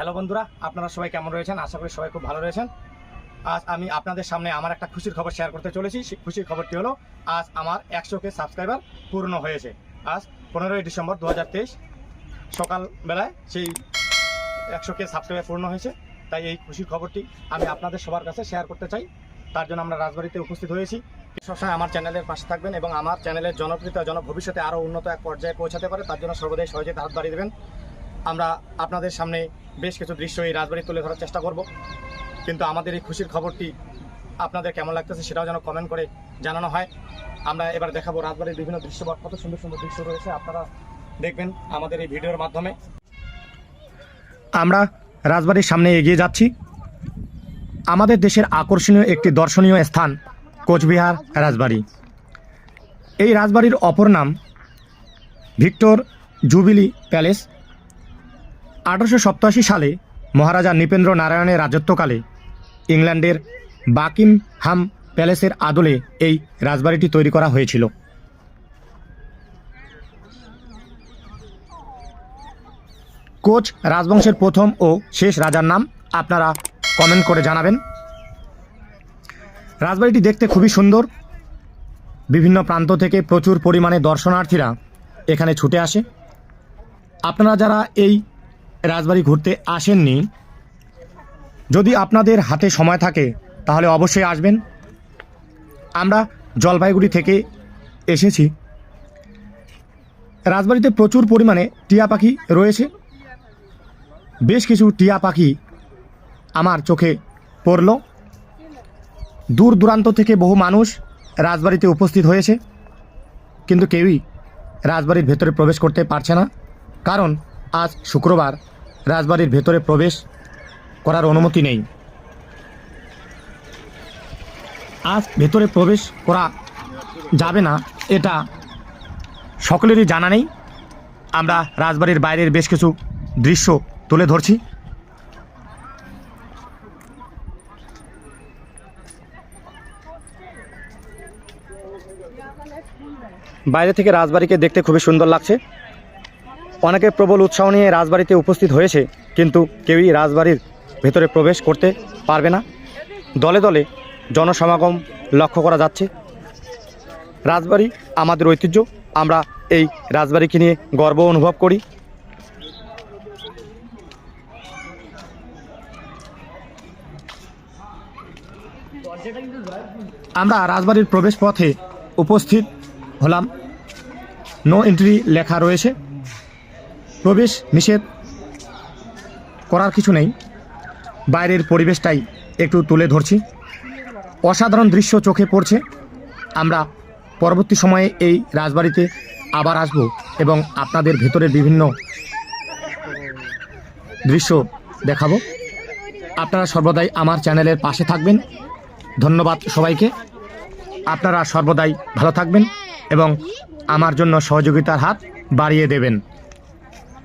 Hello বন্ধুরা, আপনারা সবাই কেমন রয়েছেন? আশা করি সবাই খুব ভালো রয়েছেন। আজ আমি আপনাদের সামনে আমার একটা খুশির খবর শেয়ার করতে চলেছি। সেই খুশির খবরটি হলো, আজ আমার একশো কে সাবস্ক্রাইবার পূর্ণ হয়েছে। আজ পনেরোই ডিসেম্বর দু হাজার তেইশ সকালবেলায় সেই একশো কে সাবস্ক্রাইবার পূর্ণ হয়েছে। তাই এই খুশির খবরটি আমি আপনাদের সবার কাছে শেয়ার করতে চাই। তার জন্য আমরা রাজবাড়িতে উপস্থিত হয়েছি। সবসময় আমার চ্যানেলের পাশে থাকবেন এবং আমার চ্যানেলের জনপ্রিয়তা জন ভবিষ্যতে আরও উন্নত এক পর্যায়ে পৌঁছাতে পারে, তার জন্য সর্বদাই সহজে হাত বাড়িয়ে দেবেন। আমরা আপনাদের সামনে বেশ কিছু দৃশ্য এই রাজবাড়ি তুলে ধরার চেষ্টা করব। কিন্তু আমাদের এই খুশির খবরটি আপনাদের কেমন লাগতেছে সেটাও যেন কমেন্ট করে জানানো হয়। আমরা এবার দেখাবো রাজবাড়ির বিভিন্ন দৃশ্য বা কত সুন্দর সুন্দর দৃশ্য রয়েছে, আপনারা দেখবেন আমাদের এই ভিডিওর মাধ্যমে। আমরা রাজবাড়ির সামনে এগিয়ে যাচ্ছি। আমাদের দেশের আকর্ষণীয় একটি দর্শনীয় স্থান কোচবিহার রাজবাড়ি। এই রাজবাড়ির অপর নাম ভিক্টর জুবিলি প্যালেস। আঠারোশো সালে মহারাজা নৃপেন্দ্র নারায়ণের রাজত্বকালে ইংল্যান্ডের বাকিম হাম প্যালেসের আদলে এই রাজবাড়িটি তৈরি করা হয়েছিল। কোচ রাজবংশের প্রথম ও শেষ রাজার নাম আপনারা কমেন্ট করে জানাবেন। রাজবাড়িটি দেখতে খুবই সুন্দর। বিভিন্ন প্রান্ত থেকে প্রচুর পরিমাণে দর্শনার্থীরা এখানে ছুটে আসে। আপনারা যারা এই রাজবাড়ি ঘুরতে আসেননি। যদি আপনাদের হাতে সময় থাকে, তাহলে অবশ্যই আসবেন। আমরা জলপাইগুড়ি থেকে এসেছি। রাজবাড়িতে প্রচুর পরিমাণে টিয়া পাখি রয়েছে। বেশ কিছু টিয়া পাখি আমার চোখে পড়ল। দূর দূরান্ত থেকে বহু মানুষ রাজবাড়িতে উপস্থিত হয়েছে। কিন্তু কেউই রাজবাড়ির ভেতরে প্রবেশ করতে পারছে না। কারণ আজ শুক্রবার রাজবাড়ির ভেতরে প্রবেশ করার অনুমতি নেই। আজ ভেতরে প্রবেশ করা যাবে না, এটা সকলেরই জানা নেই। আমরা রাজবাড়ির বাইরের বেশ কিছু দৃশ্য তুলে ধরছি। বাইরে থেকে রাজবাড়িকে দেখতে খুবই সুন্দর লাগছে। অনেকে প্রবল উৎসাহ নিয়ে রাজবাড়িতে উপস্থিত হয়েছে, কিন্তু কেউই রাজবাড়ির ভেতরে প্রবেশ করতে পারবে না। দলে দলে জনসমাগম লক্ষ্য করা যাচ্ছে। রাজবাড়ি আমাদের ঐতিহ্য, আমরা এই রাজবাড়িকে নিয়ে গর্ব অনুভব করি। আমরা রাজবাড়ির প্রবেশ পথে উপস্থিত হলাম। নো এন্ট্রি লেখা রয়েছে। প্রবেশ নিষেধ করার কিছু নেই। বাইরের পরিবেশটাই একটু তুলে ধরছি। অসাধারণ দৃশ্য চোখে পড়ছে। আমরা পরবর্তী সময়ে এই রাজবাড়িতে আবার আসব এবং আপনাদের ভেতরের বিভিন্ন দৃশ্য দেখাবো। আপনারা সর্বদাই আমার চ্যানেলের পাশে থাকবেন। ধন্যবাদ সবাইকে। আপনারা সর্বদাই ভালো থাকবেন এবং আমার জন্য সহযোগিতার হাত বাড়িয়ে দেবেন।